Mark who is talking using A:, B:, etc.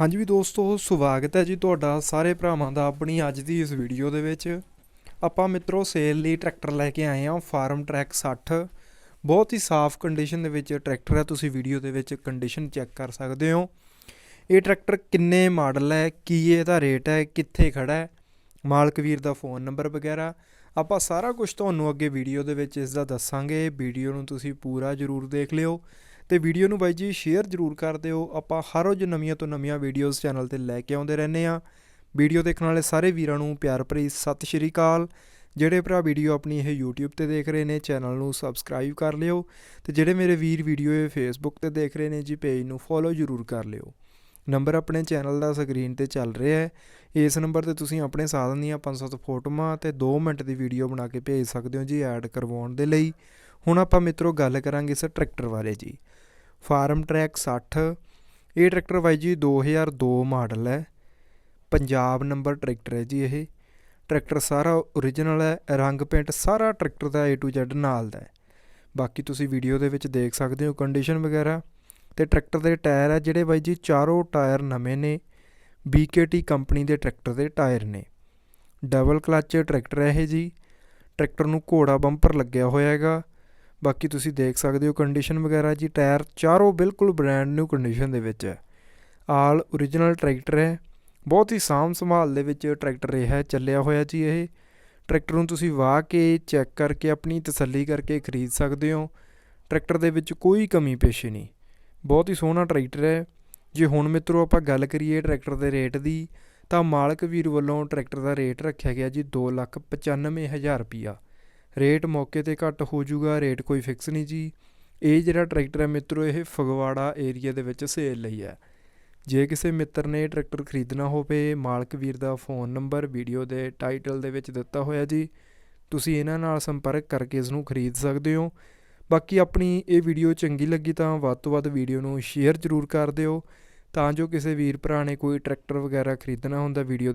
A: ਹਾਂਜੀ ਵੀ ਦੋਸਤੋ, ਸਵਾਗਤ ਹੈ ਜੀ ਤੁਹਾਡਾ ਸਾਰੇ ਭਰਾਵਾਂ ਦਾ ਆਪਣੀ ਅੱਜ ਦੀ ਇਸ ਵੀਡੀਓ ਦੇ ਵਿੱਚ। ਆਪਾਂ ਮਿੱਤਰੋ, ਸੇਲ ਲਈ ਟਰੈਕਟਰ ਲੈ ਕੇ ਆਏ ਹਾਂ, ਫਾਰਮ ਟਰੈਕ 60 ਬਹੁਤ ਹੀ ਸਾਫ਼ ਕੰਡੀਸ਼ਨ ਦੇ ਵਿੱਚ ਟਰੈਕਟਰ ਹੈ, ਤੁਸੀਂ ਵੀਡੀਓ ਦੇ ਵਿੱਚ ਕੰਡੀਸ਼ਨ ਚੈੱਕ ਕਰ ਸਕਦੇ ਹੋ। ਇਹ ਟਰੈਕਟਰ ਕਿੰਨੇ ਮਾਡਲ ਹੈ, ਕੀ ਇਹਦਾ ਰੇਟ ਹੈ, ਕਿੱਥੇ ਖੜਾ ਹੈ? ਮਾਲਕ ਵੀਰ ਦਾ ਫੋਨ ਨੰਬਰ ਵਗੈਰਾ। ਆਪਾਂ ਸਾਰਾ ਕੁਝ ਤੁਹਾਨੂੰ ਅੱਗੇ ਵੀਡੀਓ ਦੇ ਵਿੱਚ ਇਸ ਦਾ ਦੱਸਾਂਗੇ। ਵੀਡੀਓ ਨੂੰ ਤੁਸੀਂ ਪੂਰਾ ਜ਼ਰੂਰ ਦੇਖ ਲਿਓ। ਤੇ ਵੀਡੀਓ ਨੂੰ ਬਾਈ ਜੀ ਸ਼ੇਅਰ ਜ਼ਰੂਰ ਕਰ ਦਿਓ। ਆਪਾਂ ਹਰ ਰੋਜ਼ ਨਵੀਆਂ ਤੋਂ ਨਵੀਆਂ ਵੀਡੀਓਜ਼ ਚੈਨਲ ਤੇ ਲੈ ਕੇ ਆਉਂਦੇ ਰਹਿੰਦੇ ਆ ਵੀਡੀਓ ਦੇਖਣ ਵਾਲੇ ਸਾਰੇ ਵੀਰਾਂ ਨੂੰ ਪਿਆਰ ਭਰੀ ਸਤਿ ਸ਼੍ਰੀ ਅਕਾਲ। ਜਿਹੜੇ ਭਰਾ ਵੀਡੀਓ ਆਪਣੀ ਇਹ YouTube ਤੇ ਦੇਖ ਰਹੇ ਨੇ ਚੈਨਲ ਨੂੰ ਸਬਸਕ੍ਰਾਈਬ ਕਰ ਲਿਓ ਤੇ ਜਿਹੜੇ ਮੇਰੇ ਵੀਰ ਵੀਡੀਓ ਇਹ Facebook ਤੇ ਦੇਖ ਰਹੇ ਨੇ ਜੀ ਪੇਜ ਨੂੰ ਫੋਲੋ ਜ਼ਰੂਰ ਕਰ ਲਿਓ। ਨੰਬਰ ਆਪਣੇ ਚੈਨਲ ਦਾ ਸਕਰੀਨ ਤੇ ਚੱਲ ਰਿਹਾ ਹੈ। ਇਸ ਨੰਬਰ ਤੇ ਤੁਸੀਂ ਆਪਣੇ ਸਾਧਨ ਦੀਆਂ 500 ਫੋਟੋਆਂ ਤੇ 2 ਮਿੰਟ ਦੀ ਵੀਡੀਓ ਬਣਾ ਕੇ ਭੇਜ ਸਕਦੇ ਹੋ ਜੀ ਐਡ ਕਰਵਾਉਣ ਦੇ ਲਈ। ਹੁਣ ਆਪਾਂ ਮਿੱਤਰੋ ਗੱਲ ਕਰਾਂਗੇ ਇਸ ਟਰੈਕਟਰ ਬਾਰੇ ਜੀ। ਫਾਰਮ ਟਰੈਕ 60 ਇਹ ਟਰੈਕਟਰ ਬਾਈ ਜੀ 2002 ਮਾਡਲ ਹੈ। ਪੰਜਾਬ ਨੰਬਰ ਟਰੈਕਟਰ ਹੈ ਜੀ ਇਹ। ਟਰੈਕਟਰ ਸਾਰਾ ਓਰੀਜਨਲ ਹੈ, ਰੰਗ ਪੇਂਟ ਸਾਰਾ ਟਰੈਕਟਰ ਦਾ A to Z ਨਾਲ ਦਾ ਹੈ। ਬਾਕੀ ਤੁਸੀਂ ਵੀਡੀਓ ਦੇ ਵਿੱਚ ਦੇਖ ਸਕਦੇ ਹੋ ਕੰਡੀਸ਼ਨ ਵਗੈਰਾ। ਤੇ ਟਰੈਕਟਰ ਦੇ ਟਾਇਰ ਹੈ ਜਿਹੜੇ ਬਾਈ ਜੀ ਚਾਰੋਂ ਟਾਇਰ ਨਵੇਂ ਨੇ। BKT ਕੰਪਨੀ ਦੇ ਟਰੈਕਟਰ ਦੇ ਟਾਇਰ ਨੇ। ਡਬਲ ਕਲੱਚ ਟਰੈਕਟਰ ਹੈ ਇਹ ਜੀ। ਟਰੈਕਟਰ ਨੂੰ ਘੋੜਾ ਬੰਪਰ ਲੱਗਿਆ ਹੋਇਆ ਹੈਗਾ। ਬਾਕੀ ਤੁਸੀਂ ਦੇਖ ਸਕਦੇ ਹੋ ਕੰਡੀਸ਼ਨ ਵਗੈਰਾ ਜੀ ਟਾਇਰ ਚਾਰੋਂ ਬਿਲਕੁਲ ਬ੍ਰਾਂਡ ਨਿਊ ਕੰਡੀਸ਼ਨ ਦੇ ਵਿੱਚ ਹੈ। ਆਲ ਓਰੀਜਨਲ ਟਰੈਕਟਰ ਹੈ। ਬਹੁਤ ਹੀ ਸਾਂਭ ਸੰਭਾਲ ਦੇ ਵਿੱਚ ਟਰੈਕਟਰ ਇਹ ਹੈ, ਚੱਲਿਆ ਹੋਇਆ ਜੀ ਇਹ। ਟਰੈਕਟਰ ਨੂੰ ਤੁਸੀਂ ਵਾਹ ਕੇ ਚੈੱਕ ਕਰਕੇ ਆਪਣੀ ਤਸੱਲੀ ਕਰਕੇ ਖਰੀਦ ਸਕਦੇ ਹੋ। ਟਰੈਕਟਰ ਦੇ ਵਿੱਚ ਕੋਈ ਕਮੀ ਪੇਸ਼ੀ ਨਹੀਂ। ਬਹੁਤ ਹੀ ਸੋਹਣਾ ਟਰੈਕਟਰ ਹੈ। ਜੇ ਹੁਣ ਮਿੱਤਰੋ ਆਪਾਂ ਗੱਲ ਕਰੀਏ ਟਰੈਕਟਰ ਦੇ ਰੇਟ ਦੀ, ਤਾਂ ਮਾਲਕ ਵੀਰ ਵੱਲੋਂ ਟਰੈਕਟਰ ਦਾ ਰੇਟ ਰੱਖਿਆ ਗਿਆ ਜੀ 295000 ਰੁਪਿਆ ਰੇਟ ਮੌਕੇ ਤੇ ਘੱਟ ਹੋ ਜਾਊਗਾ, ਰੇਟ ਕੋਈ ਫਿਕਸ ਨਹੀਂ ਜੀ। ਇਹ ਜਿਹੜਾ ਟਰੈਕਟਰ ਹੈ ਮਿੱਤਰੋ, ਇਹ ਫਗਵਾੜਾ ਏਰੀਆ ਦੇ ਵਿੱਚ ਸੇਲ ਲਈ ਹੈ। ਜੇ ਕਿਸੇ ਮਿੱਤਰ ਨੇ ਟਰੈਕਟਰ ਖਰੀਦਣਾ ਹੋਵੇ, ਮਾਲਕ ਵੀਰ ਦਾ ਫੋਨ ਨੰਬਰ ਵੀਡੀਓ ਦੇ ਟਾਈਟਲ ਦੇ ਵਿੱਚ ਦਿੱਤਾ ਹੋਇਆ ਜੀ। ਤੁਸੀਂ ਇਹਨਾਂ ਨਾਲ ਸੰਪਰਕ ਕਰਕੇ ਇਸ ਨੂੰ ਖਰੀਦ ਸਕਦੇ ਹੋ। ਬਾਕੀ ਆਪਣੀ ਇਹ ਵੀਡੀਓ ਚੰਗੀ ਲੱਗੀ ਤਾਂ ਵੱਧ ਤੋਂ ਵੱਧ ਵੀਡੀਓ ਨੂੰ ਸ਼ੇਅਰ ਜ਼ਰੂਰ ਕਰ ਦਿਓ। ਤਾਂ ਜੋ ਕਿਸੇ ਵੀਰ ਭਰਾ ਨੇ ਕੋਈ ਟਰੈਕਟਰ ਵਗੈਰਾ ਖਰੀਦਣਾ ਹੁੰਦਾ ਵੀਡੀਓ